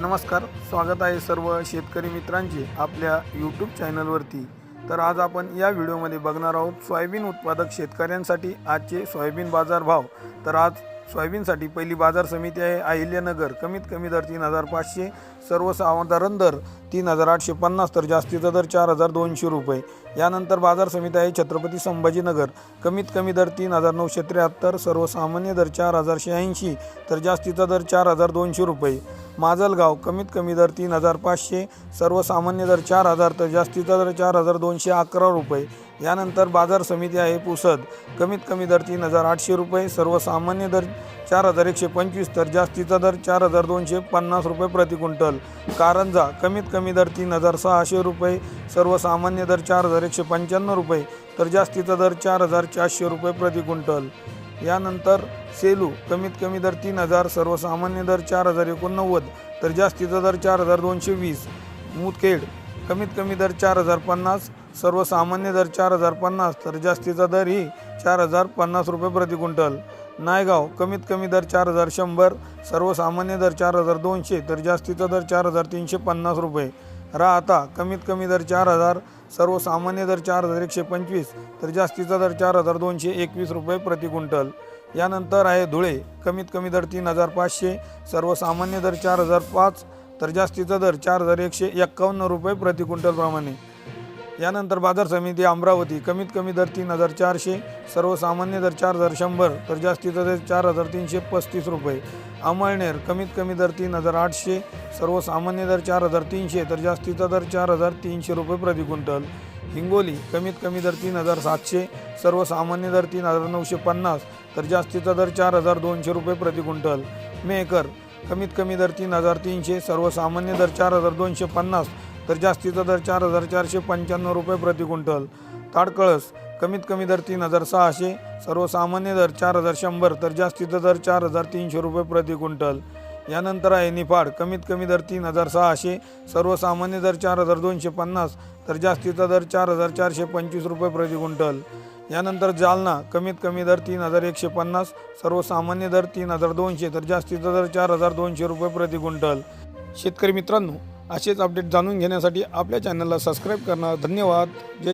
नमस्कार स्वागत आहे सर्व शेतकरी मित्रांचे आपल्या यूट्यूब चॅनलवरती तर आज आपण या व्हिडिओमध्ये बघणार आहोत सोयाबीन उत्पादक शेतकऱ्यांसाठी आजचे सोयाबीन बाजार भाव. तर आज सोयाबीनसाठी पहिली बाजार समिती आहे अहिल्यानगर. कमीत कमी दर तीन हजार पाचशे सर्वसाधारण दर तीन हजार आठशे पन्नास तर जास्तीचा दर चार हजार दोनशे रुपये. यानंतर बाजार समिती आहे छत्रपती संभाजीनगर. कमीत कमी दर तीन हजार नऊशे त्र्याहत्तर सर्वसामान्य दर चार हजार शहाऐंशी तर जास्तीचा दर चार हजार दोनशे रुपये. माजलगाव. कमीत कमी दर तीन हजार पाचशे सर्वसामान्य दर चार हजार तर जास्तीचा दर चार हजार दोनशे अकरा रुपये. यानंतर बाजार समिती आहे पुसद. कमीत कमी दर तीन हजार आठशे रुपये सर्वसामान्य दर चार हजार एकशे पंचवीस तर जास्तीचा दर चार हजार दोनशे पन्नास रुपये प्रति क्विंटल. कारंजा कमीत कमी दर तीन हजार सहाशे रुपये सर्वसामान्य दर चार हजार एकशे पंच्याण्णव रुपये तर जास्तीचा दर चार हजार चारशे रुपये प्रति क्विंटल. यानंतर सेलू कमीत कमी दर तीन हजार सर्वसामान्य दर चार हजार एकोणनव्वद तर जास्तीचा दर चार हजार दोनशे वीस. मुदखेड कमीत कमी दर चार हजार पन्नास सर्वसामान्य दर चार हजार पन्नास तर जास्तीचा दर ही चार हजार पन्नास रुपये प्रति क्विंटल. नायगाव कमीत कमी दर चार हजार शंभर सर्वसामान्य दर चार हजार दोनशे तर जास्तीचा दर चार हजार तीनशे पन्नास रुपये. राहता. कमीत कमी दर चार हजार सर्वसामान्य दर चार हजार एकशे पंचवीस तर जास्तीचा दर चार हजार दोनशे एकवीस रुपये प्रति क्विंटल. यानंतर आहे धुळे कमीत कमी दर तीन हजार पाचशे सर्वसामान्य दर चार हजार पाच तर जास्तीचा दर चार हजार एकशे एक्कावन्न रुपये प्रति क्विंटलप्रमाणे यानंतर बाजार समिती अमरावती कमीत कमी दर तीन हजार चारशे सर्वसामान्य दर चार हजार शंभर तर जास्तीचा दर चार हजार तीनशे पस्तीस रुपये. अमळनेर कमीत कमी दर तीन हजार आठशे सर्वसामान्य दर चार हजार तीनशे तर जास्तीचा दर चार हजार तीनशे रुपये प्रति क्विंटल. हिंगोली कमीत कमी दर तीन हजार सातशे सर्वसामान्य दर तीन हजार नऊशे पन्नास तर जास्तीचा दर चार हजार दोनशे रुपये प्रति क्विंटल. मेकर कमीत कमी दर तीन हजार तीनशे सर्वसामान्य दर चार हजार दोनशे पन्नास तर जास्तीचा दर चार हजार चारशे पंच्याण्णव रुपये प्रति क्विंटल. ताडकळस कमीत कमी दर तीन हजार सहाशे सर्वसामान्य दर चार हजार शंभर तर जास्तीचा दर चार हजार तीनशे रुपये प्रति क्विंटल. यानंतर आहे निफाड कमीत कमी दर तीन हजार सहाशे सर्वसामान्य दर चार हजार दोनशे पन्नास तर जास्तीचा दर चार हजार चारशे पंचवीस रुपये प्रति क्विंटल. यानंतर जालना कमीत कमी दर तीन हजार एकशे पन्नास सर्वसामान्य दर तीन हजार दोनशे तर जास्तीचा दर चार हजार दोनशे रुपये प्रति क्विंटल. शेतकरी मित्रांनो असेच अपडेट जाणून घेण्यासाठी आपल्या चॅनलला सबस्क्राईब करणार धन्यवाद. जय